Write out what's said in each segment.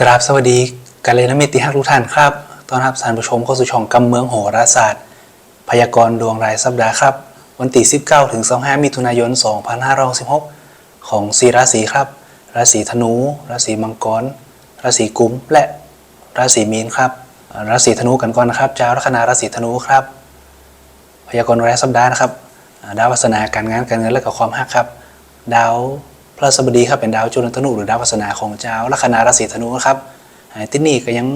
กราบสวัสดีกันเลยนะมิตรที่ฮักทุกท่านครับต้อนรับท่านผู้ชมเข้าสู่ช่องกำเมืองโหราศาสตร์ พยากรณ์ดวงรายสัปดาห์ครับ วันที่ 19 ถึง 25 มิถุนายน 2566 ของสีราศีครับ ราศีธนู ราศีมังกร ราศีกุมและราศีมีนครับ ราศีธนูกันก่อนนะครับ เจ้าลัคนาราศีธนูครับ พยากรณ์รายสัปดาห์นะครับ ดาววัฒนาการงานการเงินและกับความฮักครับ ดาว พระสบดีครับเป็นดาวจุลธนูหรือดาววัฒนาของเจ้าลัคนาราศีธนูนะครับที่นี่ก็ยัง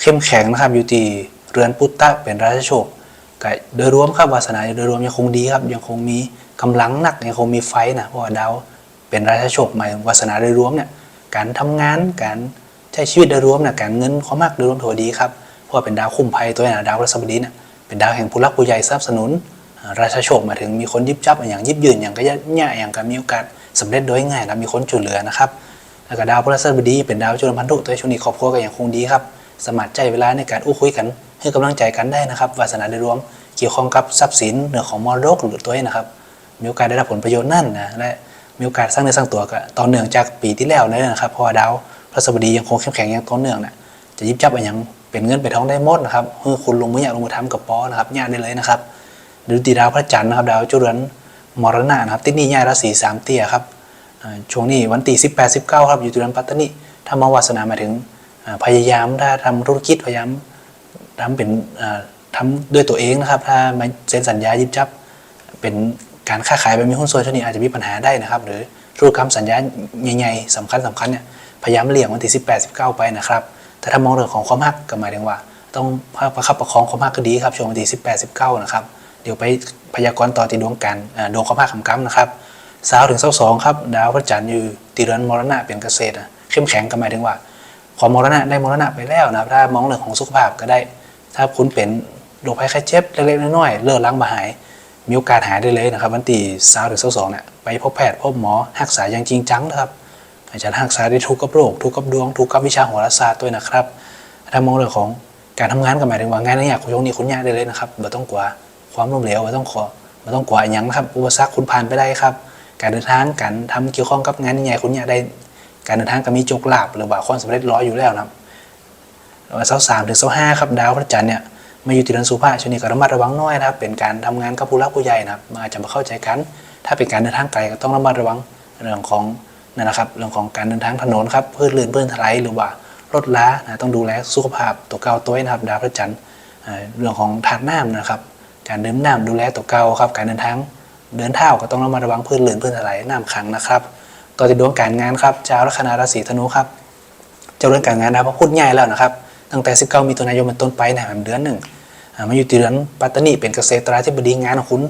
เข้มแข็งนะครับอยู่ที่เรือนพุทธะเป็นราชโชคก็โดยรวมครับวาสนาโดยรวมยังคงดีครับยังคงมีกำลังหนักยังคงมีไฟนะเพราะว่าดาวเป็นราชโชคหมายถึงวาสนาโดยรวมเนี่ยการทำงานการใช้ชีวิตโดยรวมเนี่ยการเงินความมากโดยรวมถือดีครับเพราะว่าเป็นดาวคุ้มภัยตัวนี้นะดาวพระสบดีเนี่ยเป็นดาวแห่งผู้รักผู้ใหญ่สนับสนุน ราชาโชคมาถึงมีคนยิบจับอย่างยิบยืนอย่างก็ย่าอย่างก็มีโอกาส สำเร็จโดยง่ายนะมีคนช่วยเหลือนะครับแล้วก็ดาวพฤหัสบดีเป็นดาวจุลพันธุตัวช่วงนี้ครอบครัวก็ยังคงดีครับสมัครใจเวลาในการอู้คุยกันให้กำลังใจกันได้นะครับวาสนาได้รวมเกี่ยวข้องกับทรัพย์สินเรื่องของมรดกหรือตัวเองนะครับมีโอกาสได้รับผลประโยชน์นั่นนะและมีโอกาสสร้างเนื้อสร้างตัวก็ต่อเนื่องจากปีที่แล้วนั่นนะครับเพราะว่าดาวพฤหัสบดียังคงเข้มแข็งอย่างต่อเนื่องนะจะยิบจับอย่างเป็นเงินเป็นทองได้หมดนะครับเมื่อคุณลงมืออยากลงมือทำกับปอนะครับญาติได้เลยนะครับหรือตีดาวพระจันทร์นะครับ ดาวจุลน มรณะนะครับที่นี่ย้ายราศีสามเตี้ยครับช่วงนี้วันที่สิบแปดสิบเก้าครับอยู่จุลนปัตตานิถ้ามาวาสนามาถึงพยายามถ้าทำธุรกิจพยายามทำเป็นอ่าทำด้วยตัวเองนะครับ ถ้ามาเซ็นสัญญายิบจับ เป็นการค้าขายแบบมีหุ้นส่วนช่วงนี้อาจจะมีปัญหาได้นะครับ หรือธุรกรรมสัญญาใหญ่ๆสำคัญสำคัญเนี่ยพยายามเลี่ยงวันที่สิบแปดสิบเก้าไปนะครับ แต่ถ้ามองเรื่องของความฮักก็หมายถึงว่า ต้องประคับประคองความฮักก็ดีครับช่วงวันที่สิบแปดสิบเก้านะครับ เดี๋ยวไปพยากรณ์ต่อที่ดวงกันดวงความฮักคำกำนะครับสาวถึงเสาสองครับดาวพระจันทร์อยู่ตีเรือนมรณะเป็นเกษตรเข้มแข็งก็หมายถึงว่าความมรณะได้มรณะไปแล้วนะครับถ้ามองเรื่องของสุขภาพก็ได้ ถ้าคุณเป็นโรคภัยไข้เจ็บเล็กๆน้อยๆเลือดล้างมาหาย มีโอกาสหายได้เลยนะครับวันที่สาวหรือสาสองเนี่ยไปพบแพทย์พบหมอรักษาอย่างจริงจังนะครับอาจจะรักษาได้ทุกกับโรคทุกกับดวงทุกกับวิชาโหราศาสตร์ด้วยนะครับถ้ามองเรื่องของการทำงานก็หมายถึงว่างานในอย่างคุณยงนี่คุณยากได้เลยนะครับไม่ต้องกลัว ความล้มเหลวม่ต้องขอม่ต้องกลัวอย่างนะครับ อุปสรรคคุณผ่านไปได้ครับ การเดินทางการทำเกี่ยวข้องกับงานใหญ่ๆคุณอยากได้ การเดินทางก็มีโจกลาบหรือว่าความสำเร็จรออยู่แล้วนะครับเสาสามถึงเสาห้าครับดาวพระจันทร์เนี่ยมาอยู่ติดเดือนสุภาช่วงนี้ก็ระมัดระวังน้อยนะครับเป็นการทำงานกับผู้รักผู้ใหญ่นะครับมันอาจจะมาเข้าใจกัน ถ้าเป็นการเดินทางไกลก็ต้องระมัดระวังเรื่องของนั่นนะครับเรื่องของการเดินทางถนนครับเพื่อเลื่อนเพื่อนถลายหรือว่ารถล้านะต้องดูแลสุขภาพตัวเก่าตัวนะครับดาวพระจันทร์เรื่องของทานน้ำนะครับ การดื่มน้ำดูแลตัวเก่าครับ การเดินทางเดินเท้าก็ต้องระมัดระวังพื่อเลื่อนพื่อนถลายน้ำขังนะครับ ต่อจากดวงการงานครับเจ้าลัคนาราศีธนูครับเจ้าเรื่องการงานนะพระพูดง่ายแล้วนะครับ ตั้งแต่ 19 มีตัวนายนเป็นต้นไปนะเดือนหนึ่งอ่ามาอยู่ที่เดือนปัตตานีเป็นเกษตราธิบดีงานของคุณ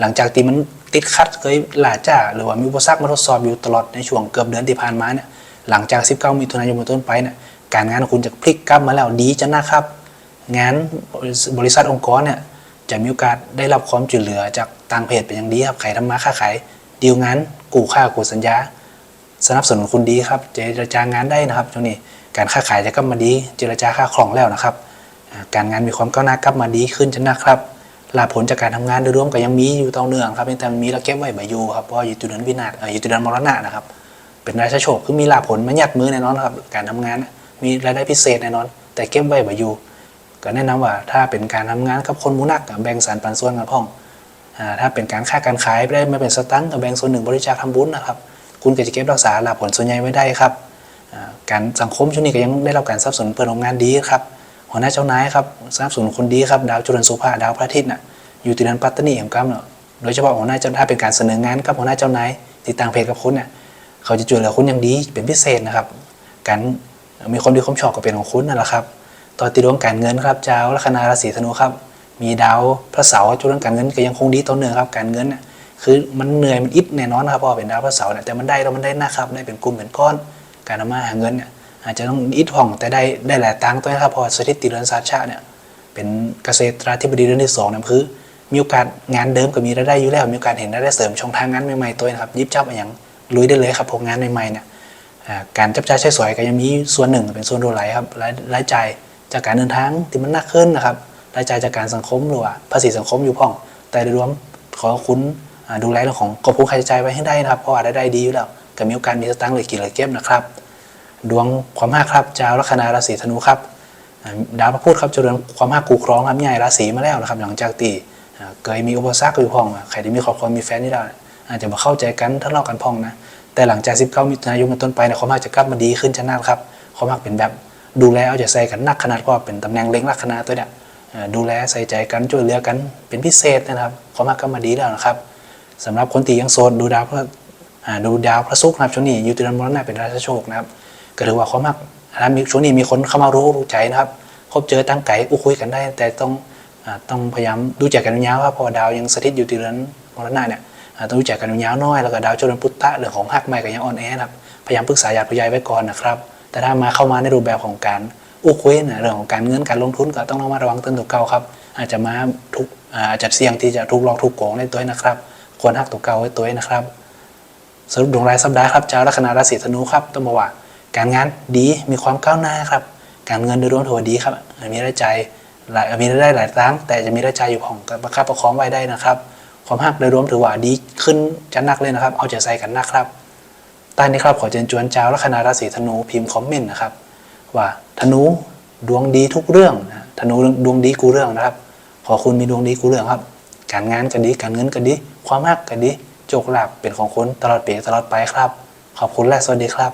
หลังจากที่มันติดขัดเคยหลาจ้าหรือว่ามีอุปสรรคมาทดสอบอยู่ตลอดในช่วงเกือบเดือนที่ผ่านมาเนี่ยหลังจาก 19 มีตัวนายนเป็นต้นไปเนี่ยการงานของคุณจะพลิกกลับมาแล้วดีจะนะครับ งานบริษัทองค์กรเนี่ย จะมีโอกาสได้รับความช่วยเหลือจากต่างเพศเป็นอย่างดีครับใครทำมาค้าขายดีลงานกู้ค่ากู้สัญญา สนับสนุนคุณดีครับ เจรจางานได้นะครับช่วงนี้การค้าขายจะกลับมาดีเจรจาค่าครองแล้วนะครับ การงานมีความก้าวหน้ากลับมาดีขึ้นจะนะครับลาผลจากการทำงานโดยรวมก็ยังมีอยู่ต่อเนื่องครับแต่มันมีเราเก็บไว้ใบอยู่ครับเพราะอยู่ตุนันวินาศอยู่ตุนันมรณะนะครับ เป็นรายชโชคคือมีลาผลมายัดมือแน่นอนครับการทำงานมีรายได้พิเศษแน่นอน แต่เก็บไว้ใบอยู่ ก็แนะนำว่าถ้าเป็นการทำงานกับคนมูนักแบ่งสรรปันส่วนกันพ่องอถ้าเป็นการค้าการขายไม่ได้ไม่เป็นสตังค์ก็แบ่งส่วนหนึ่งบริจาคทำบุญนะครับ คุณก็จะเก็บรักษาหลักผลส่วนใหญ่ไว้ได้ครับการสังคมช่วงนี้ก็ยังได้รับการสนับสนุนเพื่อนร่วมงานดีครับหัวหน้าเจ้านายครับสนับสนุนคนดีครับดาวจุลนสุภาดาวพระอาทิตย์น่ะอยู่ที่นั้นปัตตานีแห่งกรรมเนาะโดยเฉพาะหัวหน้าเจ้าถ้าเป็นการเสนองานกับหัวหน้าเจ้านายติดต่างเพจกับคุณเนี่ยเขาจะช่วยเหลือคุณอย่างดีเป็นพิเศษนะครับ การมีความดีความชอบก็เป็นของคุณนั่นแหละครับ ต่อติดดวงการเงินครับเจ้าลัคนาราศีธนูครับ มีดาวพระเสาร์จุดเรื่องการเงินก็ยังคงดีต่อเนื่องครับการเงินน่ะคือมันเหนื่อยมันอิดแน่นอนนะครับพราะว่าเป็นดาวพระเสาร์เนี่ยแต่มันได้แล้วมันได้นะครับได้เป็นกลุ่มเป็นก้อน การทำมาหาเงินเนี่ยอาจจะต้องอิดห่องแต่ได้ได้หลายตังค์ตัวนะครับพราะว่าสถิติเรือนสาชาเนี่ยเป็นเกษตราธิบดีเดือนที่สองเนี่ยคือมีโอกาสงานเดิมก็มีรายได้อยู่แล้วมีโอกาสเห็นรายได้เสริมช่องทางงานใหม่ๆตัวนะครับยิบจับอย่างลุยได้เลยครับพวกงานใหม่ๆเนี่ยการจับจ่ายใช้สอยก็ยังมีส่วนหนึ่งเป็นส่วนโดดไหลครับรายจ่าย จากการเดินทางที่มันหนักขึ้นนะครับรายจ่ายจากการสังคมหรือว่าภาษีสังคมอยู่พ่อง แต่โดยรวมขอคุณดูแลเรื่องของกอบคุมค่าใช้จ่ายไว้ให้ได้นะครับ เพราะว่าได้ได้ดีอยู่แล้วก็มีโอกาสมีสตางค์เลยกินเหลยเก็บนะครับ ดวงความห้าครับเจ้าลัคนาราศีธนูครับดาวพระพุธครับเจริญความห้ากูครองครับใหญ่ราศีมาแล้วนะครับ หลังจากตีเคยมีอุปสรรคอยู่พ้องใครที่มีครอบครัวมีแฟนนี่ได้อาจจะมาเข้าใจกันทะเลาะกันพ้องนะแต่หลังจาก19มิถุนายนเป็นต้นไปเนี่ยความห้าจะกลับมาดีขึ้นชนะครับความห้าเป็นแบบ ดูแลเอาใจใส่กันนักขนาดว่าเป็นตำแหน่งเล็งลักคนาตัวเนี่ยดูแลใส่ใจกันช่วยเหลือกันเป็นพิเศษนะครับความากลับมาดีแล้วนะครับสำหรับคนที่ยังโสดดูดาวพระดูดาวพระศุกร์นะครับช่วงนี้อยู่ติรันมรณะเป็นราชโชคนะครับก็ถือว่าความมักนะมีช่วงนี้มีคนเข้ามารู้รู้ใจนะครับพบเจอตั้งไก่อู้คุยกันได้ แต่ต้องต้องพยายามดูใจกันยาวว่าพอดาวยังสถิตอยู่ติรันมรณะเนี่ยต้องดูใจกันยาวน้อยแล้วก็ดาวเจริญพุทธะเรื่องของหักใหม่ก็ยังอ่อนแอนะครับพยายามปรึกษาญาติผู้ใหญ่ไว้ก่อนนะครับ แต่ถ้ามาเข้ามาในรูปแบบของการอู้คุยนะเรื่องของการเงินการลงทุนก็ต้องระมัดระวังเตือนตัวเก่าครับ อาจจะมาทุกอาจจะเสี่ยงที่จะถูกหลอกถูกโกงในตัวเองนะครับ ควรหักตัวเก่าไว้ตัวเองนะครับสรุปดวงรายสัปดาห์ครับชาวลัคนาราศีธนูครับต้องบอกว่า การงานดีมีความก้าวหน้าครับ การเงินโดยรวมถือว่าดีครับ มีรายจ่ายหลายมีรายได้หลายครั้งแต่จะมีรายจ่ายอยู่ของประคับประคองไว้ได้นะครับ ความหักโดยรวมถือว่าดีขึ้นจะนักเลยนะครับ เอาใจใส่กันนะครับ ใต้นี้ครับขอเชิญชวนชาวลัคนาราศีธนูพิมพ์คอมเมนต์นะครับ ว่าธนูดวงดีทุกเรื่องนะธนูดวงดีกูเรื่องนะครับ ขอคุณมีดวงดีกูเรื่องครับ การงานก็ดีการเงินก็ดี ความหักก็ดีโชคลาภเป็นของคุณตลอดปีตลอดไปครับ ขอบคุณและสวัสดีครับ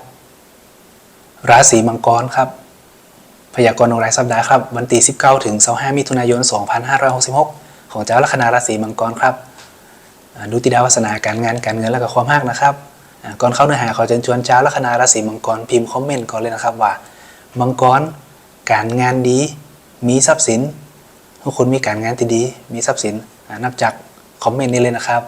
ราศีมังกรครับพยากรณ์ดวงรายสัปดาห์ครับวันที่19 ถึง 25 มิถุนายน 2566 ของเจ้าลัคนาราศีมังกรครับ ดูติดาวาสนาการงานการเงินและก็ความหักนะครับ ก่อนเข้าเนื้อหาขอเชิญชวนเจ้าลัคนาราศีมังกรพิมพ์คอมเมนต์ก่อนเลยนะครับว่า มังกรการงานดี มีทรัพย์สินทุกคนมีการงานที่ดี มีทรัพย์สินนับจากคอมเมนต์นี้เลยนะครับ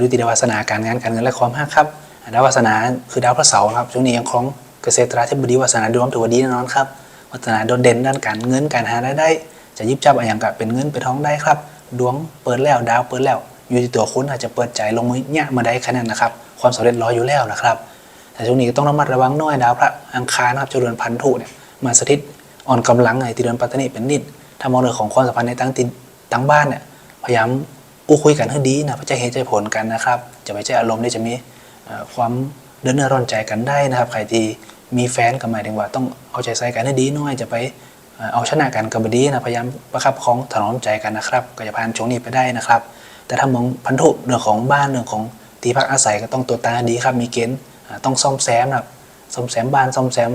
ดูติดาวาสนาการงานการเงินและความหักครับดาววาสนาคือดาวพระเสาร์ครับช่วงนี้ยังครองเกษตราธิบดีวาสนาดวงถือว่าดีแน่นอนครับวาสนาโดดเด่นด้านการเงินการหารายได้ จะยิบจับอะไรอย่างกับเป็นเงินเป็นทองได้ครับ ดวงเปิดแล้วดาวเปิดแล้ว อยู่ที่ตัวคุณอาจจะเปิดใจลงมือเนี่ยมาได้ขนาดนะครับ ความสำเร็จรออยู่แล้วนะครับ แต่ช่วงนี้ก็ต้องระมัดระวังน้อยดาวพระอังคารนะครับเจริญพันธุเนี่ยมาสถิตอ่อนกำลังไงที่เดือนปัตตานีเป็นนิดถ้ามองเรื่องของความสัมพันธ์ในตั้งตินตั้งบ้านเนี่ยพยายามอู้คุยกันให้ดีนะเพื่อจะเห็นใจผลกันนะครับ จะไม่ใช่อารมณ์ที่จะมีความเดินเนื้อร้อนใจกันได้นะครับใครที่มีแฟนก็หมายถึงว่าต้องเอาใจใส่กันให้ดีน้อยจะไปเอ่อเอาชนะกันกับบดีนะพยายามประคับของถนอมใจกันนะครับก็จะผ่านช่วงนี้ไปได้นะครับ แต่ถ้ามองพันธุเรื่องของบ้านเรื่องของ ที่พักอาศัยก็ต้องตัวตาดีครับมีเกณฑ์ต้องซ่อมแซมนะครับซ่อมแซมบ้านซ่อมแซม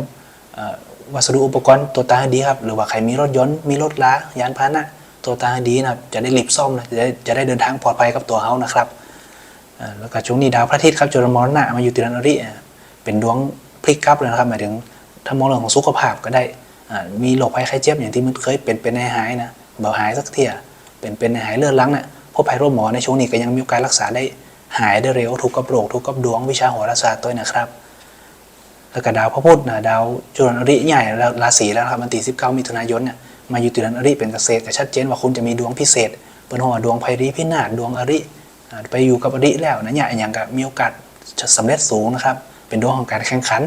วัสดุอุปกรณ์ตัวตาดีครับหรือว่าใครมีรถยนต์มีรถล้ายานพาหนะตัวตาดีนะครับจะได้รีบซ่อมนะจะได้จะได้เดินทางปลอดภัยกับตัวเขานะครับแล้วก็ช่วงนี้ดาวพระอาทิตย์ครับจรมรณะมาอยู่ติรันอริเป็นดวงพลิกกลับเลยนะครับหมายถึงถ้ามองเรื่องของสุขภาพก็ได้มีโรคภัยไข้เจ็บอย่างที่มันเคยเป็นเป็นในหายนะเบาหายสักเที่ยเป็นเป็นในหายเลือดลังนี่ยพบภัยโรคหมอในช่วงนี้ก็ยังมีโอกาสรักษาได้ หายได้เร็วทุกกับโรคทุกกับดวงวิชาโหราศาสตร์ด้วนะครับ แล้วก็ดาวพระพุธนะดาวจุลนริใหญ่ราศีแล้วครับวันที่19มิถุนายนเนี่ยมาอยู่ติรันริเป็นเกษตรก็ชัดเจนว่าคุณจะมีดวงพิเศษเป็นหัวดวงไพรีพินาศดวงอริไปอยู่กับอริแล้วนะเนี่ยอย่างกับมีโอกาสจะสำเร็จสูงนะครับ เป็นดวงของการแข่งขัน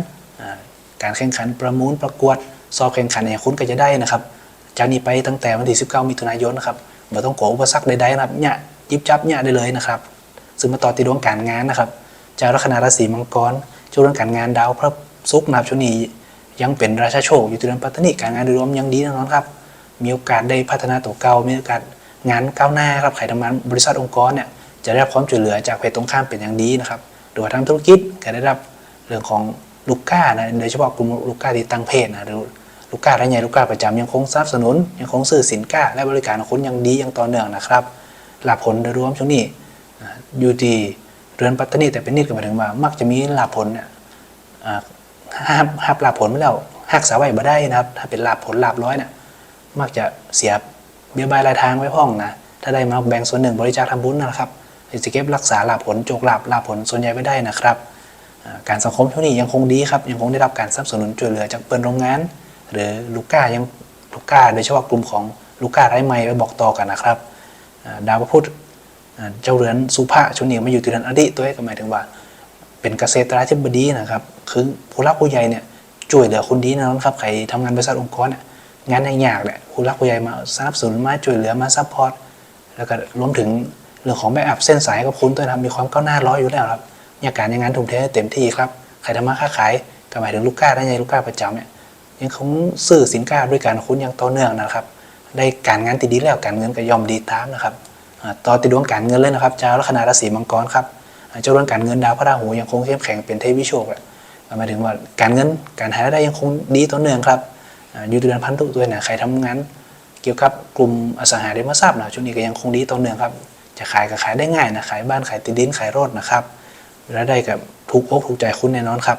การแข่งขันประมูลประกวดสอบแข่งขันอย่างคุณก็จะได้นะครับจากนี้ไปตั้งแต่วันที่19มิถุนายนนะครับไม่ต้องกอุปสรรคใดๆนะครับเนี่ยยิบจับเนี่ยได้เลยนะครับ ซึ่งมาต่อที่ดวงการงานนะครับจากลัคนาราศีมังกรช่วงเรื่องการงานดาวพระศุกร์นะครับช่วงนี้ยังเป็นราชาโชคอยู่ที่เดือนปัตตานีการงานโดยรวมยังดีแน่นอนครับ มีโอกาสได้พัฒนาตัวเก่ามีโอกาสงานก้าวหน้าครับใครทำงานบริษัทองค์กรเนี่ยจะได้รับความช่วยเหลือจากเพจตรงข้ามเป็นอย่างดีนะครับหรือว่าทางธุรกิจก็ได้รับเรื่องของลูกค้านะโดยเฉพาะกลุ่มลูกค้าที่ตั้งเพจนะหรือลูกค้ารายใหญ่ลูกค้าประจำยังคงสนับสนุน ยังคงซื้อสินค้าและบริการของคุณยังดียังต่อเนื่องนะครับหลับผลโดยรวมช่วงนี้ ยูดีเรือนปัตตานีแต่เป็นนิดก็หมายถึงว่า มักจะมีลับผลเนี่ยห้ามห้าลับผลไม่แล้วหักสาไว้บ่ได้นะครับ ถ้าเป็นลับผลลับร้อยเนี่ยมักจะเสียเบี้ยบายรายทางไว้พ่องนะถ้าได้มาแบ่งส่วนหนึ่งบริจาคทำบุญนะครับจะเก็บรักษาลาผลโจกลาภลาผลส่วนใหญ่ไว้ได้นะครับการสังคมช่วงนี้ยังคงดีครับยังคงได้รับการสนับสนุนช่วยเหลือจากเปิดโรงงาน หรือลูก้ายังลูก้าโดยเฉพาะกลุ่มของลูก้าไร้ไม้ไปบอกต่อกันนะครับ ดาวพระพุธ เจ้าเรือนสุภาชนีมาอยู่ที่เรือนอดีตัวเองก็หมายถึงว่า เป็นเกษตราธิบดีนะครับ คือผู้รักผู้ใหญ่เนี่ยช่วยเหลือคนดีนะครับใครทำงานบริษัทองค์กรเนี่ยงานยากๆเนี่ยผู้รักผู้ใหญ่มาสนับสนุนมาช่วยเหลือมาซัพพอร์ตแล้วก็รวมถึงเรื่องของแบ็กอัพเส้นสายกับคุณด้วนะมีความก้าวหน้าร้อยอยู่แล้วครับอยากการยังงานทุ่มเทเต็มที่ครับใครทำมาค้าขายก็หมายถึงลูกค้าได้ไงลูกค้าประจำเนี่ยยังคงซื้อสินค้าด้วยการคุณอย่างต่อเนื่องนะครับ ได้การงานติดดีแล้วการเงินก็ย่อมดีตามนะครับ ต่อติดดวงการเงินเลยนะครับเจ้าลัคนาราศีมังกรครับอ่าเจ้าดวงการเงินดาวพระราหูยังคงเข้มแข็งเป็นเทพวิโชคอะหมายถึงว่าการเงินการหารายได้ยังคงดีต่อเนื่องครับอ่าอยู่เดือนพันธุด้วยนะใครทำงานเกี่ยวกับกลุ่มอสังหาริมทรัพย์นะช่วงนี้ก็ยังคงดีต่อเนื่องครับจะขายก็ขายได้ง่ายนะขายบ้านขายติดดินขายรถนะครับรายได้กับถูกอกถูกใจคุณแน่นอนครับ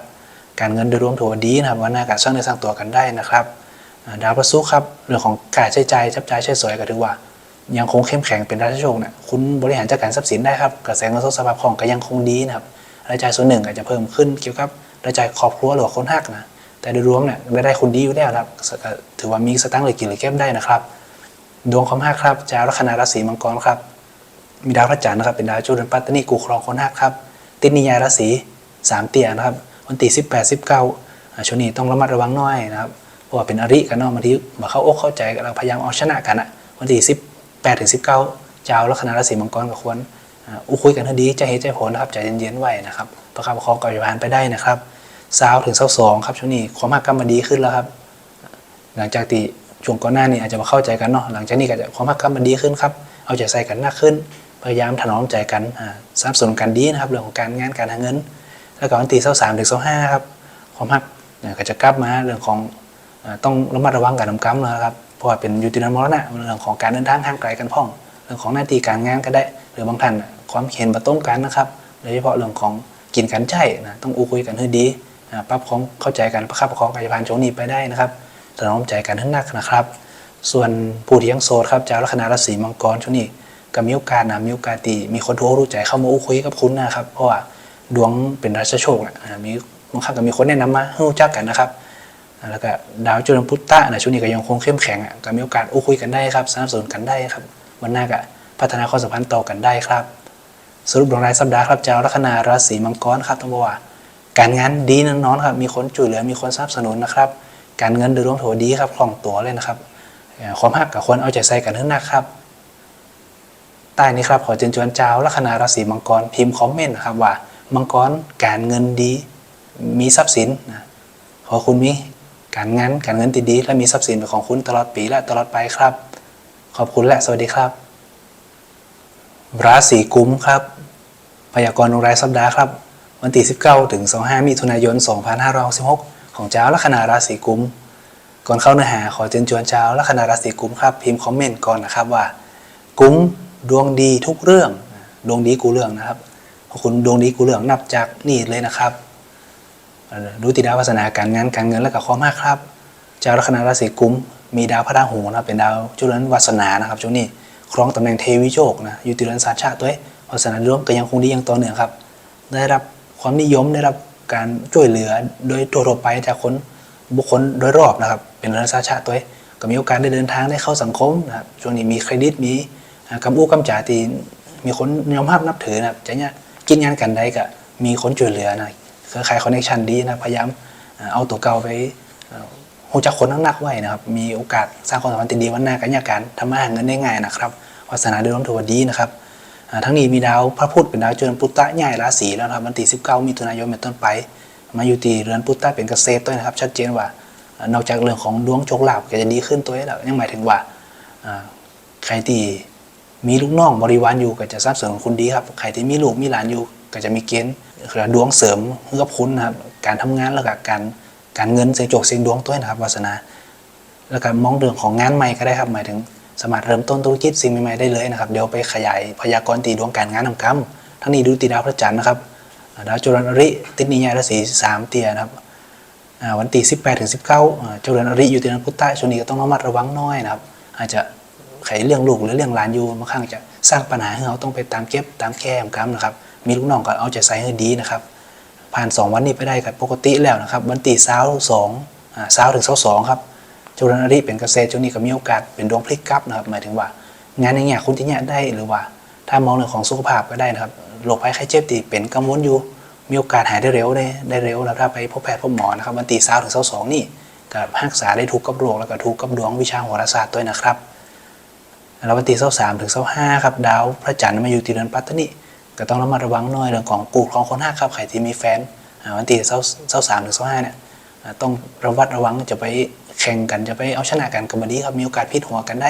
การเงินโดยรวมถือว่าดีนะครับว่าหน้าการสร้างเนื้อสร้างตัวกันได้นะครับดาวพระศุกร์ครับเรื่องของการใช้ใจจับจ่ายใช้สอยก็ถือว่า ยังคงเข้มแข็งเป็นราชโชคเนี่ยคุณบริหารจัดการทรัพย์สินได้ครับกระแสเงินสดสภาพคล่องก็ยังคงดีนะครับรายจ่ายส่วนหนึ่งอาจจะเพิ่มขึ้นเกี่ยวกับรายจ่ายครอบครัวหรือคนหักนะแต่โดยรวมเนี่ยรายได้คุณดีอยู่แล้วครับถือว่ามีสตังค์หลือกินหลือเก็บได้นะครับ ดวงความหักครับจากลัคนาราศีมังกรครับมีดาวพระจันทร์นะครับเป็นดาวจุลปัตตนีกูครองคนหักครับติดนิยายราศีสามเตียนะครับวันที่สิบแปดสิบเก้าช่วงนี้ต้องระมัดระวังหน้อยนะครับเพราะว่าเป็นอริกันเนาะบางทีมาเข้าอกเข้าใจเราพยายามเอาชนะกันอะวันที่สิบ แปดถึงสิบเจ้าลัคนาราศีมังกรก็ควรอ่าอุ้คุยกันให้ดีใจเหตุใจผลนะครับใจเย็นๆไว้นะครับประคับประคองกับผ่านไปได้นะครับสาวถึงสาวสองครับช่วงนี้ความหักกำมันดีขึ้นแล้วครับ หลังจากที่ช่วงก่อนหน้านี้อาจจะมาเข้าใจกันเนาะหลังจากนี้ก็จะความรักกันมันดีขึ้นครับเอาใจใส่กันมากขึ้น พยายามถนอมใจกันอ่าสนับสนุนกันดีนะครับเรื่องของการงานการหาเงิน แล้วก็วันที่สาสามถึงสาห้าครับความรักก็จะกลับมาเรื่องของต้องระมัดระวังการนำกำนะครับเพราะ ว่าเป็นอยู่ตินันมรณะเรื่องของการเดินทางห่างไกลกันพ่อง เรื่องของหน้าที่การงานก็ได้ หรือบางท่านความเห็นประต้มกันนะครับโดยเฉพาะเรื่องของกินกันใจนะต้องอู้คุยกันให้ดีปรับความเข้าใจกันประคับประคองการผ่านช่วงนี้ไปได้นะครับถนอมใจกันให้นักนะครับ ส่วนผู้ที่ยังโสดครับเจ้าลัคนาราศีมังกรช่วงนี้ก็มีโอกาสนะมีโอกาสที่มีคนรู้รู้ใจเข้ามาอู้คุยกับคุณนะครับ เพราะว่าดวงเป็นราชโชคนะมีบางครั้งก็มีคนแนะนำมาให้รู้จักกันนะครับ แล้วก็ดาวจุลพุตตะนะช่วงนี้ก็ยังคงเข้มแข็งอะก็มีโอกาสอู้คุยกันได้ครับสนับสนุนกันได้ครับวันหน้าก็พัฒนาความสัมพันธ์ต่อกันได้ครับ สรุปดวงรายสัปดาห์ครับเจ้าลัคนาราศีมังกรครับต้องบอกว่า การงานดีน่นอนครับมีคนช่ยเหลือมีคนสนับสนุนนะครับ การเงินโดยรวมถือว่าดีครับคล่องตัวเลยนะครับความหักกับคนเอาใจใส่กันทั้งนักครับใต้นี้ครับขอเชิญชวนเจ้าลัคนาราศีมังกรพิมพ์คอมเมนต์นะครับว่า มังกรการเงินดี มีทรัพย์สินนะขอคุณมี การงานการเงินดีๆและมีทรัพย์สินเป็นของคุณตลอดปีและตลอดไปครับ ขอบคุณและสวัสดีครับ ราศีกุมครับ พยากรณ์รายสัปดาห์ครับ วันที่ 19 ถึง 25 มิถุนายน 2566 ของเจ้าลัคนาราศีกุม ก่อนเข้าเนื้อหาขอเชิญชวนเจ้าลัคนาราศีกุมครับพิมพ์คอมเมนต์ก่อนนะครับว่า กุมดวงดีทุกเรื่อง ดวงดีกูเรื่องนะครับขอบคุณดวงดีกูเรื่องนับจากนี่เลยนะครับ เอ่อดูติดาวาสนาการงานการเงินและกับความมากครับเจ้าลัคนาราศีกุมมีดาวพระราหูนะครับเป็นดาวจุลนวาสนานะครับช่วงนี้ครองตำแหน่งเทวิโชคนะอยู่ติรันสาชาติด้ววาสนาดวงก็ยังคงดีอย่างต่อเนื่องครับ ได้รับความนิยมได้รับการช่วยเหลือโดยทั่วไปจากคนบุคคลโดยรอบนะครับ เป็นรัฐชาติด้วก็มีโอกาสได้เดินทางได้เข้าสังคมนะครับช่วงนี้มีเครดิตมีกำอู้กำจ่าตีมีคนยอมรับนับถือนะครับจะเนี่ยกินงานกันได้ก็มีคนช่วยเหลือนะ เครือข่ายคอนเนคชันดีนะพยายามเอาตัวเก่าไปเอ่อหูจักคนนักๆไว้นะครับ มีโอกาสสร้างความสัมพันธ์ที่ดีวันหน้ากันยาการทำมาหาเงินได้ง่ายนะครับวาสนาโดยรวมถือว่าดีนะครับทั้งนี้มีดาวพระพุธเป็นดาวเจริญปุตตะใหญ่ราศีแล้วครับวันที่19มิถุนายนเป็นต้นไป มาอยู่ที่เรือนปุตตะเป็นเกษตรด้วยนะครับ ชัดเจนว่านอกจากเรื่องของดวงโชคลาภก็จะดีขึ้นตัวนี้แล้วยังหมายถึงว่าอ่าใครที่มีลูกน้องบริวารอยู่ก็จะสนับสนุนคุณดีครับใครที่มีลูกมีหลานอยู่ก็จะมีเกณฑ์ดวงเสริมให้กับคุณนะครับการทำงานแล้วก็การการเงินเสียงโจกเสียงดวงตัวนี้นะครับวาสนา แล้วก็มองเรื่องของงานใหม่ก็ได้ครับหมายถึงสามารถเริ่มต้นธุรกิจสิ่งใหม่ๆได้เลยนะครับเดี๋ยวไปขยายพยากรณ์ตีดวงการงานนำกรรมทั้งนี้ดูตีดาวพระจันทร์นะครับดาวจุลนริติดนิยายราศีสามเตียนะครับวันที่18ถึง19อ่าจุลนริอยู่ที่นันพุตตะช่วงนี้ก็ต้องระมัดระวังน้อยนะครับ อาจจะไขเรื่องลูกหรือเรื่องหลานอยู่บางครั้งจะสร้างปัญหาให้เราต้องไปตามเก็บตามแก้มกรรมนะครับ มีลูกน้องก็เอาใจใส่ให้ดีนะครับ ผ่าน 2 วันนี้ไปได้กับปกติแล้วนะครับ วันที่เช้าสองอ่าเช้าถึงเช้าสองครับจุลนารีเป็นเกษตรช่วงนี้ก็มีโอกาสเป็นดวงพลิกกลับนะครับ หมายถึงว่า งานในแง่คุณที่เนี่ยได้หรือว่า ถ้ามองเรื่องของสุขภาพก็ได้นะครับโรคภัยไข้เจ็บที่เป็นกังวลอยู่มีโอกาสหายได้เร็วได้ได้เร็วแล้วถ้าไปพบแพทย์พบหมอนะครับวันตีเช้าถึงเช้าสองนี่ก็รักษาได้ถูกกับโรคแล้วก็ถูกกับดวงวิชาโหราศาสตร์ด้วยนะครับแล้ววันตีเช้าสามถึงเช้าห้าครับ ดาวพระจันทร์มาอยู่ที่เดือนปัตตนิ ก็ต้องระมัดระวังหน่อยเรื่องของกูของคนห้าครับใครที่มีแฟนวันตีเช้าเช้าสามถึงเช้าห้าเนี่ยต้องระวัดระวังจะไปแข่งกันจะไปเอาชนะกันกับบดีครับมีโอกาสพิดหัวกันได้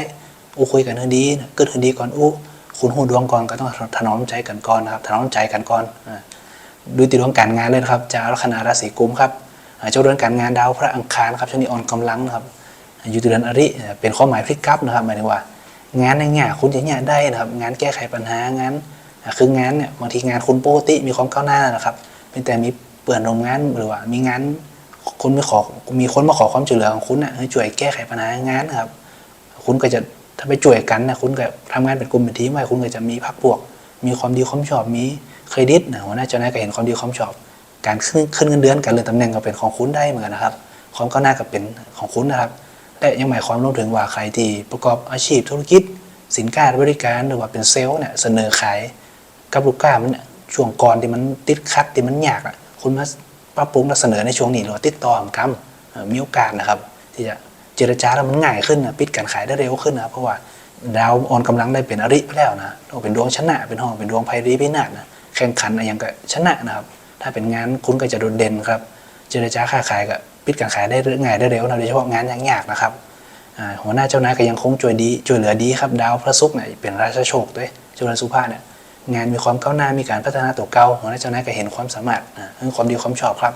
อู้คุยกันให้ดีเกิดให้ดีก่อนอู้คุณหูดวงก่อนก็ต้องถนอมใจกันก่อนนะครับถนอมใจกันก่อนดูติดดวงการงานเลยนะครับจะลัคนาราศีกุมครับเจ้าเรือนการงานดาวพระอังคารครับช่วงนี้อ่อนกำลังนะครับอยู่ที่เดือนอริเป็นข้อหมายพลิกกลับนะครับหมายถึงว่า งานในแง่คุณจะเนี่ยได้นะครับ งานแก้ไขปัญหางาน คืองานเนี่ยบางทีงานคุณปกติมีความก้าวหน้านะครับเป็นแต่มีเปื่อนโรงงานหรือว่า มีงานคนไม่ขอมีคนมาขอความช่วยเหลือของคุณนะให้ช่วยแก้ไขปัญหางานนะครับ คุณก็จะถ้าไปช่วยกันนะคุณก็ทำงานเป็นกลุ่มเป็นทีมไว้คุณก็จะมีพักพวก มีความดีความชอบมีเครดิตนะหัวหน้าเจ้านายก็เห็นความดีความชอบ การขึ้นขึ้นเงินเดือนการเลื่อนตำแหน่งก็เป็นของคุณได้เหมือนกันนะครับ ความก้าวหน้าก็เป็นของคุณนะครับและยังหมายความรวมถึงว่าใครที่ประกอบอาชีพธุรกิจ สินค้าบริการหรือว่าเป็นเซลล์เนี่ยเสนอขาย กับลูกค้ามันเนี่ยช่วงก่อนที่มันติดขัดที่มันยากอะคุณมาปรับปรุงและเสนอในช่วงนี้หรือว่าติดต่อของคำมีโอกาสนะครับ ที่จะเจรจาแล้วมันง่ายขึ้นนะปิดการขายได้เร็วขึ้นนะเพราะว่าดาวอ่อนกำลังได้เป็นอริไปแล้วนะเราเป็นดวงชนะ เป็นห้องเป็นดวงไพรีพินาศนะแข่งขันอะไรอย่างก็ชนะนะครับ ถ้าเป็นงานคุณก็จะโดดเด่นครับ เจรจาค้าขายกับปิดการขายได้ง่ายได้เร็วนะโดยเฉพาะงานยากๆนะครับหัวหน้าเจ้านายก็ยังคงช่วยดีช่วยเหลือดีครับ ดาวพระศุกร์เนี่ยเป็นราชโชคด้วยจุลสุภาเนี่ย งานมีความก้าวหน้ามีการพัฒนาตัวเก่าหัวหน้าเจ้านายก็เห็นความสามารถนะเรื่องความดีความชอบครับ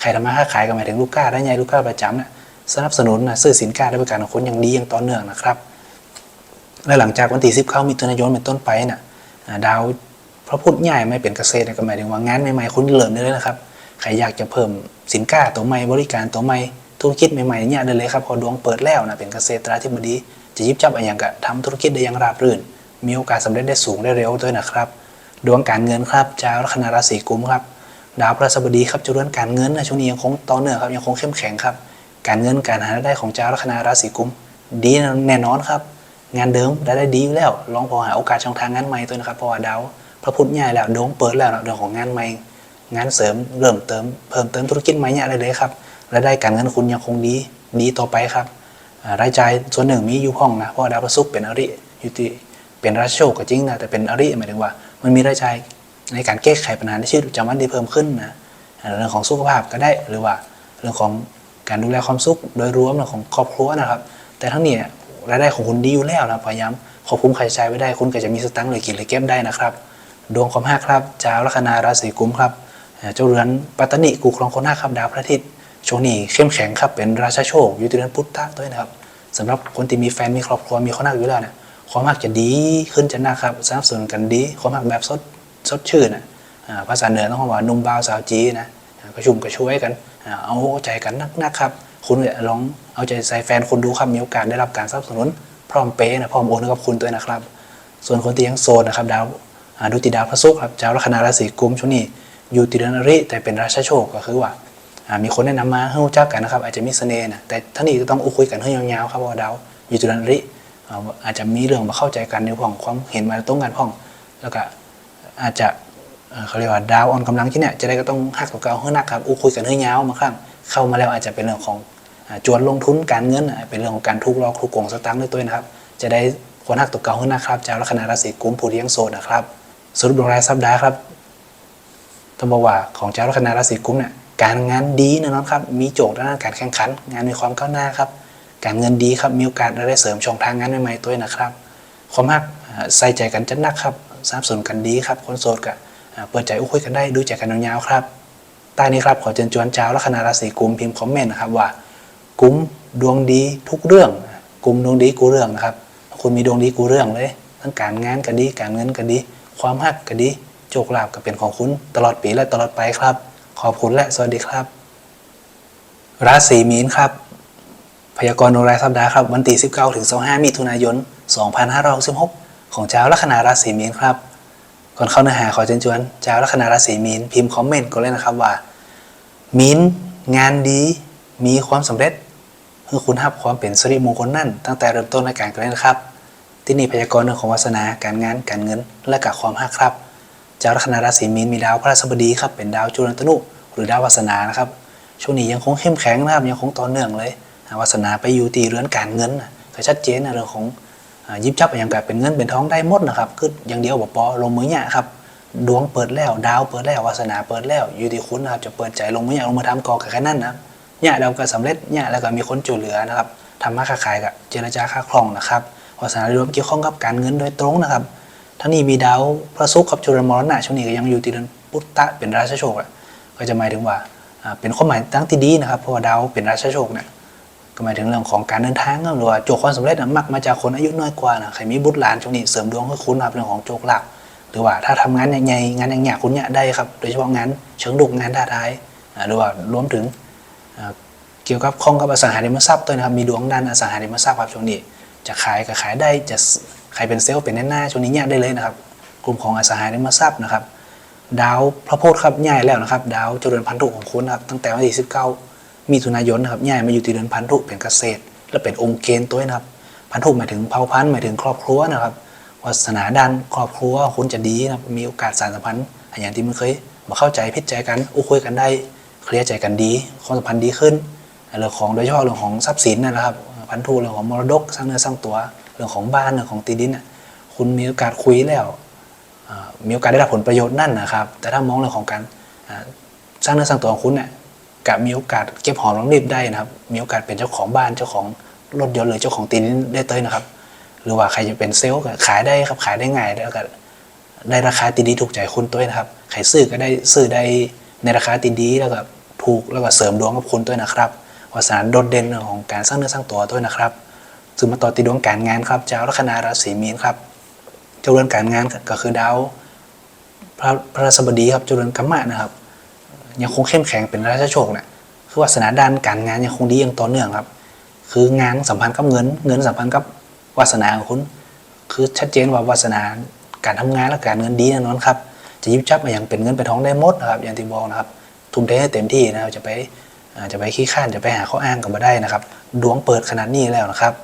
ใครทำมาค้าขายก็หมายถึงลูกค้าได้ไงลูกค้าประจำเนี่ยสนับสนุนนะซื้อสินค้าและบริการของคุณอย่างดีอย่างต่อเนื่องนะครับ และหลังจากวันที่10เข้ามิถุนายนเป็นต้นไปน่ะอ่าดาวพระพุธใหญ่ไม่เป็นเกษตรเนี่ยก็หมายถึงว่างานใหม่ๆคุณเริ่มได้เลยนะครับใครอยากจะเพิ่มสินค้าตัวใหม่บริการตัวใหม่ธุรกิจใหม่ๆเนี่ยได้เลยครับพอดวงเปิดแล้วนะเป็นเกษตรราธิบดีจะยิบจับอะไรอย่างกะทำธุรกิจได้อย่างราบรื่น มีโอกาสสำเร็จได้สูงได้เร็วด้วยนะครับ ดวงการเงินครับชาวลัคนาราศีกุมครับ ดาวพฤหัสบดีครับจะเรื่องการเงินนะช่วงนี้ยังคงต่อเนื่องครับยังคงเข้มแข็งครับ การเงินการหารายได้ของชาวลัคนาราศีกุม ดีแน่นอนครับ งานเดิมรายได้ดีอยู่แล้ว ลองพอหาโอกาสช่องทางงานใหม่ตัวนะครับเพราะว่าดาวพระพุธใหญ่แล้วดวงเปิดแล้วเรื่องของงานใหม่ งานเสริมเริ่มเติมเพิ่มเติมธุรกิจใหม่เนี่ยอะไรเลยครับรายได้การเงินคุณยังคงดีดีต่อไปครับรายจ่ายส่วนหนึ่งมีอยู่ห้องนะเพราะดาวพระศุกร์เป็นอริอยู่ที่ เป็นราชโชคก็จริงนะแต่เป็นอริหมายถึงว่า มันมีรายจ่ายในการแก้ไขปัญหาในชีวิตประจำวันที่เพิ่มขึ้นนะเรื่องของสุขภาพก็ได้หรือว่าเรื่องของการดูแลความสุขโดยรวมเรื่องของครอบครัวนะครับ แต่ทั้งนี้รายได้ของคุณดีอยู่แล้วนะพยายามควบคุมค่าใช้จ่ายไว้ได้คุณก็จะมีสตังค์เหลยกินเหลยเก็บได้นะครับดวงความห้าครับชาวลัคนาราศีกุมครับเจ้าเรือนปัตตนิกูครองคนหน้าครับดาวพระอาทิตย์ช่วงนี้เข้มแข็งครับเป็นราชาโชคอยู่ที่เรือนพุทธะด้วยนะครับสำหรับคนที่มีแฟนมีครอบครัวมีคนหน้าอยู่แล้วเนี่ย ความรักจะดีขึ้นจะนะครับสนับสนุนกันดีความรักแบบสดสดชื่นนะอ่าภาษาเหนือต้องบอกว่านุ่มบ่าวสาวจีนะกระชุ่มกระชวยกันเอาใจกันนักๆครับคุณเนี่ยลองเอาใจใส่แฟนคุณดูครับมีโอกาสได้รับการสนับสนุนพร้อมเปย์นะพร้อมโอนกับคุณด้วยนะครับ ส่วนคนที่ยังโสดนะครับดาวดูติดดาวพระศุกร์ครับชาลัคนาราศีกุมช่วงนี้อยู่ติดนริแต่เป็นราชาโชคก็คือว่ามีคนแนะนำมาให้รู้จักกันนะครับอาจจะมีเสน่ห์นะแต่ท่านี้จะต้องอุ้คุยกันให้ยาวๆครับเพราะว่าดาวอยู่ติดนริ อาจจะมีเรื่องมาเข้าใจกันในพ่องความเห็นมาตรงกันพ่อง แล้วก็อาจจะเขาเรียกว่าดาวอ่อนกำลังที่เนี่ยจะได้ก็ต้องหักกับเก่าให้หนักครับอุ้คุยกันให้ยาวมาครั้งเข้ามาแล้วอาจจะเป็นเรื่องของจวนลงทุนการเงินเป็นเรื่องของการทุกข์ลอกทุกโกงสตังค์ด้วยตัวนะครับ จะได้คนหักตัวเก่าขึ้นนะครับชาวลัคนาราศีกุมผู้ที่ยังโสดนะครับสรุปดวงรายสัปดาห์ครับต้องบอกว่าของชาวลัคนาราศีกุมเนี่ยการงานดีแน่นอนครับ มีโจทย์ด้านการแข่งขัน งานมีความก้าวหน้าครับ การเงินดีครับมีโอกาสได้เสริมช่องทางงานใหม่ๆตัวเองนะครับความหักใส่ใจกันจัดหนักครับสนับสนุนกันดีครับคนโสดก็อ่าเปิดใจอุ้ยคุยกันได้ดูใจกันยาวๆครับใต้นี้ครับขอเชิญชวนชาวลัคนาราศีกุมพิมพ์คอมเมนต์นะครับว่ากุมดวงดีทุกเรื่องกุมดวงดีกูเรื่องนะครับคุณมีดวงดีกูเรื่องเลยทั้งการงานก็ดีการเงินก็ดี ความหักก็ดีโชคลาภก็เป็นของคุณตลอดปีและตลอดไปครับ ขอบคุณและสวัสดีครับ ราศีมีนครับ พยากรณ์ดวงรายสัปดาห์ครับวันที่19ถึง25มิถุนายน 2566 ของเจ้าลัคนาราศีมีนครับ ก่อนเข้าเนื้อหาขอเชิญชวนเจ้าลัคนาราศีมีนพิมพ์คอมเมนต์ก็เลยนะครับว่ามีนงานดี มีความสำเร็จคือคุณทับความเป็นสิริมงคลนั่นตั้งแต่เริ่มต้นรายการกันเลยนะครับ ที่นี่พยากรณ์เรื่องของวาสนาการงานการเงิน และกับความหักครับ เจ้าลัคนาราศีมีนมีดาวพระราชบดีครับเป็นดาวจุลตนุหรือดาววาสนานะครับช่วงนี้ยังคงเข้มแข็งนะครับยังคงต่อเนื่องเลย วาสนาไปอยู่ตีเรือนการเงินน่ะก็ชัดเจนนะเรื่องของยิบจับอย่างกับเป็นเงินเป็นทองได้หมดนะครับคืออย่างเดียวบอปอลงมือเนี่ยครับดวงเปิดแล้วดาวเปิดแล้ววาสนาเปิดแล้วอยู่ที่คุณนะครับจะเปิดใจลงมืออย่างลงมือทำกอกับแค่นั้นนะเนี่ยเราก็สำเร็จเนี่ยแล้วก็มีคนจุเหลือนะครับทำมาค้าขายกับเจรจาค่าครองนะครับวาสนารวมเกี่ยวข้องกับการเงินโดยตรงนะครับทั้งนี้มีดาวพระศุกร์กับจุลมรณะช่วงนี้ก็ยังอยู่ที่เดือนพุทธะเป็นราชโชคก็จะหมายถึงว่าเป็นข้อหมายตั้งที่ดีนะครับเพราะว่าดาวเป็นราชโชคเนี่ย หมายถึงเรื่องของการเดินทางหรือว่าโจกความสำเร็จมักมาจากคนอายุน้อยกว่านะใครมีบุตรหลานช่วงนี้เสริมดวงให้คุณนะครับเรื่องของโจกหลาภหรือว่าถ้าทำงานใหญ่ๆงานอย่างๆคุณเนี่ยได้ครับ โดยเฉพาะงานเชิงดุกงานท้าทายหรือว่ารวมถึงเกี่ยวกับข้องกับอสังหาริมทรัพย์ด้วยนะครับมีดวงด้านอสังหาริมทรัพย์ครับช่วงนี้ จะขายก็ขายได้จะใครเป็นเซลล์เป็นแน่ๆช่วงนี้เนี่ยได้เลยนะครับกลุ่มของอสังหาริมทรัพย์นะครับดาวพระโพธิ์ครับย้ายแล้วนะครับ ดาวเจริญพันธุของคุณครับตั้งแต่วันที่19 มีถุนายนนะครับย้ายมาอยู่ที่เดือนพันธุเป็นเกษตร และเป็นองค์เกณฑ์ตัวนะครับ พันธุหมายถึงเผ่าพันธุ์หมายถึงครอบครัวนะครับวาสนาด้านครอบครัวคุณจะดีนะมีโอกาสสานสัมพันธ์อย่างที่มันเคยมาเข้าใจพิจใจกันอู้คุยกันได้เคลียร์ใจกันดีความสัมพันธ์ดีขึ้นเรื่องของโดยเฉพาะเรื่องของทรัพย์สินนะครับ พันธุเรื่องของมรดกสร้างเนื้อสร้างตัวเรื่องของบ้านเรื่องของตีดินคุณมีโอกาสคุยแล้วมีโอกาสได้รับผลประโยชน์นั่นนะครับ แต่ถ้ามองเรื่องของการสร้างเนื้อสร้างตัวของคุณเนี่ย กับมีโอกาสเก็บหอมรอมริบได้นะครับ มีโอกาสเป็นเจ้าของบ้านเจ้าของรถยนต์หรือเจ้าของตีนได้เต้ยนะครับ หรือว่าใครจะเป็นเซลล์ขายได้ครับขายได้ง่ายแล้วก็ได้ราคาตีดีถูกใจคุณตัวนะครับใครซื้อก็ได้ซื้อได้ในราคาตีดีแล้วก็ถูกแล้วก็เสริมดวงกับคุณด้วนะครับวาสนาโดดเด่นของการสร้างเนื้อสร้างตัวด้วนะครับซึ่งมาต่อตีดวงการงานครับเจ้าลัคนาราศีมีนครับเจ้าเรือนการงานก็คือดาวพระพระราชบดีครับเจ้าเรือนกัมมะนะครับ ยังคงเข้มแข็งเป็นราชโชคเนี่ยคือวาสนาด้านการงานยังคงดีอย่างต่อเนื่องครับ คืองานสัมพันธ์กับเงิน เงินสัมพันธ์กับวาสนาของคุณ คือชัดเจนว่าวาสนาการทำงานและการเงินดีแน่นอนครับ จะยิบจับมาอย่างเป็นเงินเป็นทองได้หมดนะครับ อย่างที่บอกนะครับ ทุ่มเทให้เต็มที่นะครับ จะไปจะไปขี้ข้านจะไปหาข้ออ้างก็มาได้นะครับ ดวงเปิดขนาดนี้แล้วนะครับ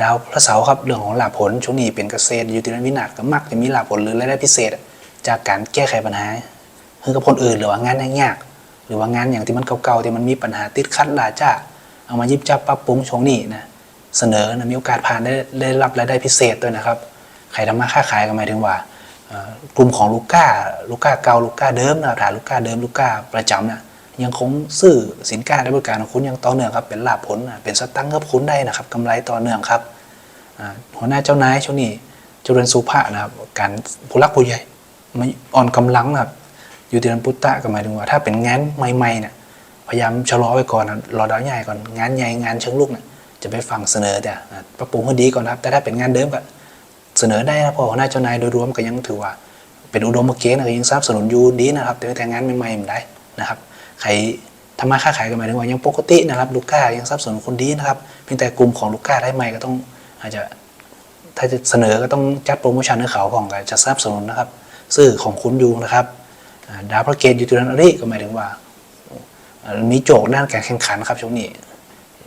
ดาวพระเสาร์ครับเรื่องของลาผลช่วงนี้เป็นเกษตรอยู่ที่นวินาศก็มักจะมีลาผลหรือรายได้พิเศษ จากการแก้ไขปัญหาคือกับคนอื่นหรือว่างานยากๆ รือว่างานอย่างที่มันเก่าๆที่มันมีปัญหาติดขัดลาจ้าเอามายิบจับปรับปรุงชงนี้นะเสนอนะมีโอกาสผ่านได้ได้รับรายได้พิเศษด้วยนะครับใครทำมาค้าขายก็หมายถึงว่ากลุ่มของลูก้าลูก้าเก่าลูก้าเดิมนะครับฐานลูก้าเดิมลูก้าประจำนะยังคงซื้อสินค้าและบริการของคุณยังต่อเนื่องครับเป็นลาภผลนะเป็นสตังค์กับคุณได้นะครับกำไรต่อเนื่องครับหัวหน้าเจ้านายช่วงนี้เจริญสุภาพนะครับการผู้รักผู้ใหญ่ไม่อ่อนกำลังนะครับ ยู่ที่นันพุทธะก็หมายถึงว่าถ้าเป็นงานใหม่ๆเนี่ยพยายามชะลอไว้ก่อนนะรอดาวใหญ่ก่อนงานใหญ่งานเชิงลุกเนี่ยจะไปฟังเสนอแต่ปรับปรุงให้ดีก่อนครับ แต่ถ้าเป็นงานเดิมก็เสนอได้นะเพอหัวหน้าเจ้านายโดยรวมก็ยังถือว่า เป็นอุดมเกณฑ์นะก็ยังสนับสนุนอยู่ดีนะครับ แต่แต่งานใหม่ๆมันได้นะครับใครทำมาค้าขายก็หมายถึงว่ายังปกตินะครับ ลูกค้ายังสนับสนุนคนดีนะครับเพียงแต่กลุ่มของลูกค้ารายใหม่ก็ต้องอาจจะถ้าจะเสนอก็ต้องจัดโปรโมชั่นให้เขาของการจะสนับสนุนนะครับ ซื้อของคุณอยู่นะครับ ดาวพระเกตอยู่ที่นั้นอริก็หมายถึงว่ามีโจกด้านการแข่งขันครับช่วงนี้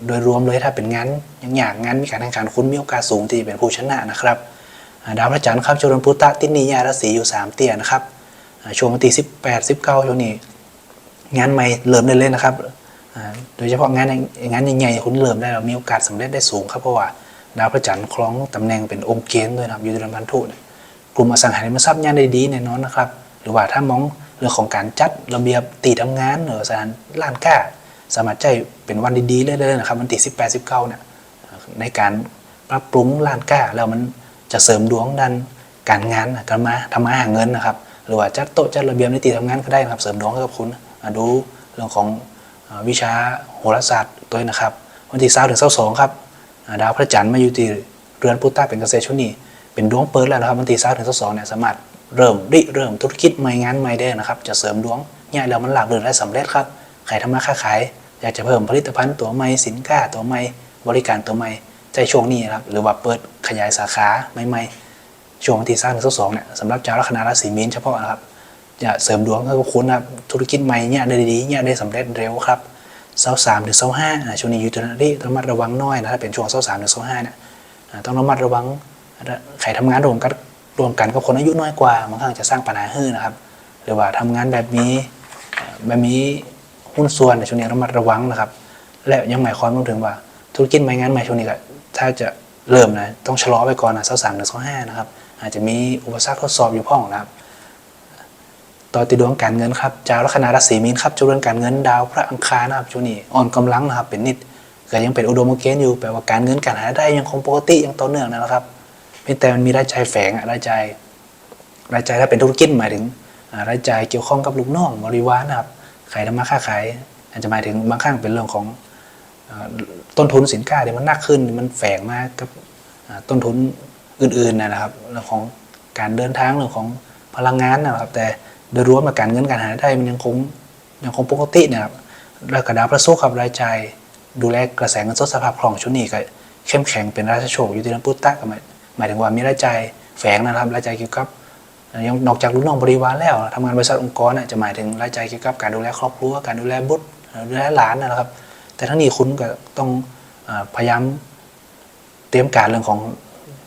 โดยรวมเลยถ้าเป็นงานอย่างอย่างงานมีการแข่งขันคุณมีโอกาสสูงที่จะเป็นผู้ชนะนะครับดาวพระจันทร์ครับจรนพุตตะตินียาราศีอยู่ 3 เตียนะครับอ่าช่วงวันที่18 19ช่วงนี้ งานใหม่เริ่มได้เลยนะครับโดยเฉพาะงานงานใหญ่ๆคุณเริ่มได้แล้วมีโอกาสสำเร็จได้สูงครับเพราะว่าดาวพระจันทร์คล้องตำแหน่งเป็นองค์เกณฑ์ด้วยนะครับอยู่ในเดือนพันธุเนี่ยกลุ่มอสังหาริมทรัพย์ย่านได้ดีแน่นอนนะครับ หรือว่าถ้ามอง เรื่องของการจัดระเบียบตีทำงานหรือสถานร้านค้า สามารถใจเป็นวันดีๆเลยเลยนะครับวันที่สิบแปดสิบเก้าเนี่ยในการปรับปรุงร้านค้า แล้วมันจะเสริมดวงด้านการงานการมาทำมาหาเงินนะครับ หรือว่าจัดโต๊ะจัดระเบียบในตีทำงานก็ได้นะครับ เสริมดวงให้กับคุณอะดูเรื่องของวิชาโหราศาสตร์ตัวนี้นะครับ วันที่สามถึงสองครับดาวพระจันทร์มาอยู่ที่เรือนพุทธะเป็นเกษตรช่วงนี้เป็นดวงเปิดแล้วนะครับวันที่สามถึงสองเนี่ยสามารถ เริ่มริเริ่มธุรกิจใหม่งานใหม่ได้นะครับ จะเสริมดวงง่ายแล้วมันหลากเรือนได้สำเร็จครับใครทำมาค้าขายอยากจะเพิ่มผลิตภัณฑ์ตัวใหม่สินค้าตัวใหม่บริการตัวใหม่ใจช่วงนี้นะครับหรือว่าเปิดขยายสาขาใหม่ๆช่วงวันที่สามถึงสองเนี่ยสำหรับเจ้าลัคนาราศีมีนเฉพาะนะครับจะเสริมดวงให้กับคุณนะครับธุรกิจใหม่เนี่ยได้ดีๆเนี่ยได้สำเร็จเร็วครับเสาสามถึงเสาห้าช่วงนี้อยู่ตรงนั้นที่ระมัดระวังน้อยนะถ้าเป็นช่วงเสาสามถึงเสาห้าเนี่ยต้องระมัดระวังใครทำงานรวมกัน รวมกันกับคนอายุน้อยกว่าบางครั้งจะสร้างปัญหาให้นะครับ หรือว่าทำงานแบบนี้แบบนี้หุ้นส่วนในช่วงนี้ระมัดระวังนะครับ และยังหมายความวมถึงว่าธุรกิจใหม่งานใหม่ช่วงนี้ก็ถ้าจะเริ่มนะต้องชะลอไปก่อนนะเสาสามถึงเสาห้านะครับ อาจจะมีอุปสรรคทดสอบอยู่พ่องนะครับ ต่อติดดวงการเงินครับดาวลัคนาราศีมีนครับจุดเรื่องการเงินดาวพระอังคารนะครับช่วงนี้อ่อนกำลังนะครับเป็นนิดก็ยังเป็นอุดมเกณฑ์อยู่แปลว่าการเงินการหาได้ยังคงปกติยังต่อเนื่องนะครับ เพียงแต่มันมีรายจ่ายแฝงอะรายจ่ายรายจ่ายถ้าเป็นธุรกิจหมายถึงรายจ่ายเกี่ยวข้องกับลูกน้องบริวารนะครับขายทำมาค้าขายอาจจะหมายถึงบางครั้งเป็นเรื่องของต้นทุนสินค้าที่มันหนักขึ้นมันแฝงมากกับต้นทุนอื่นๆนะครับเรื่องของการเดินทางเรื่องของพลังงานนะครับ แต่โดยรวมมาการเงินการหาได้มันยังคงยังคงปกตินะครับแล้วกระดาวพระโซกับรายจ่ายดูแลกระแสเงินสดสภาพคล่องชุดนี้ก็เข้มแข็งเป็นราชโชคอยู่ที่ลำพุตตะก็หมา หมายถึงว่ามีรายจ่ายแฝงนะครับรายจ่ายเกี่ยวกับยังนอกจากลูกน้องบริวารแล้วทำงานบริษัทองค์กรน่ะจะหมายถึงรายจ่ายเกี่ยวกับการดูแลครอบครัวการดูแลบุตรดูแลหลานนะครับ แต่ทั้งนี้คุณก็ต้องอพยายามเตรียมการเรื่องของ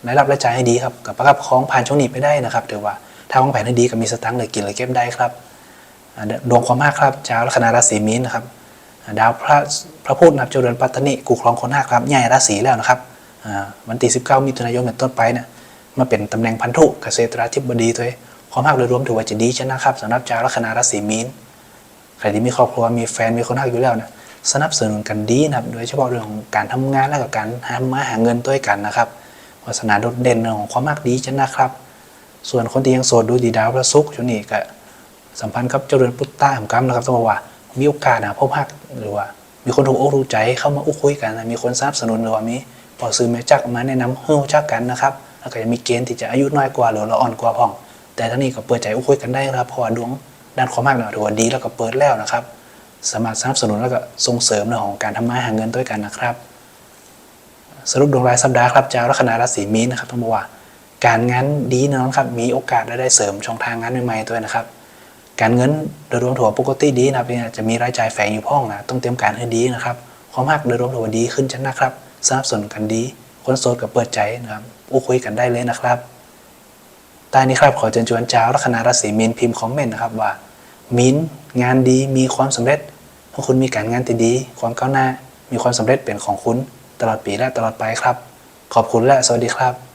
รายรับรายจ่ายให้ดีครับกับประคับคองผ่านช่วงนี้ไปได้นะครับถือว่าถ้าวางแผนให้ดีก็มีสตังค์เลยกินเลยเก็บได้ครับดวงความมากครับชาวลัคนาราศีมีนนะครับดาวพระพระพุธนะครับเจริญปัตตนิกูครองคนห้าครับใหญ่ราศีแล้วนะครับ วันที่19มิถุนายนเป็นต้นไปเนี่ยมาเป็นตำแหน่งพันธุเกษตราธิบดีตัวเองความมากโดยรวมถือว่าจะดีชนะครับสำหรับชาวลัคนาราศีมีนใครที่มีครอบครัวมีแฟนมีคนรักอยู่แล้วนะสนับสนุนกันดีนะครับ โดยเฉพาะเรื่องของการทำงานและกับการหามาหาเงินด้วยกันนะครับวาสนาโดดเด่นเรื่องของความมากดีจังนะครับ ส่วนคนที่ยังโสดดูดีดาวพระศุกร์ช่วงนี้ก็สัมพันธ์กับเจริญพุทธาแห่งกรรมนะครับต้องบอกว่ามีโอกาสนะพบฮักหรือว่า มีคนถูกอกถูกใจเข้ามาอุ้คุยกันนะมีคนสนับสนุนหรือว่ามี ปอซื้อแม่จักมาแนะนำให้รู้จักกันนะครับแล้วก็จะมีเกณฑ์ที่จะอายุน้อยกว่าหรือละอ่อนกว่าพ่อง แต่ทั้งนี้ก็เปิดใจอุ้คุยกันได้ครับเพราะว่าดวงด้านความมากเนี่ยถือว่าดีแล้วก็เปิดแล้วนะครับ สามารถสนับสนุนแล้วก็ส่งเสริมเรื่องของการทำมาหาเงินด้วยกันนะครับ สรุปดวงรายสัปดาห์ครับจาลัคนาราศีมีนนะครับต้องบอกว่า การงานดีน่นอนครับมีโอกาสได้ได้เสริมช่องทางงานใหม่ๆด้วยนะครับการเงินโดยรวมถือว่าปกติดีนะครับเนี่ยจะมีรายจ่ายแฝงอยู่พ่องนะต้องเตรียมการให้ดีนะครับความหักโดยรวมถือว่าดีขึ้นจังนะครับ สนับสนุนกันดี คนโสดกับเปิดใจนะครับอู้คุยกันได้เลยนะครับใต้นี้ครับขอเชิญชวนชาวลัคนาราศีมีนพิมพ์คอมเมนต์นะครับว่า มินงานดีมีความสำเร็จถ้าคุณมีการงานที่ดี ความก้าวหน้า มีความสำเร็จเป็นของคุณตลอดปีและตลอดไปครับ ขอบคุณและสวัสดีครับ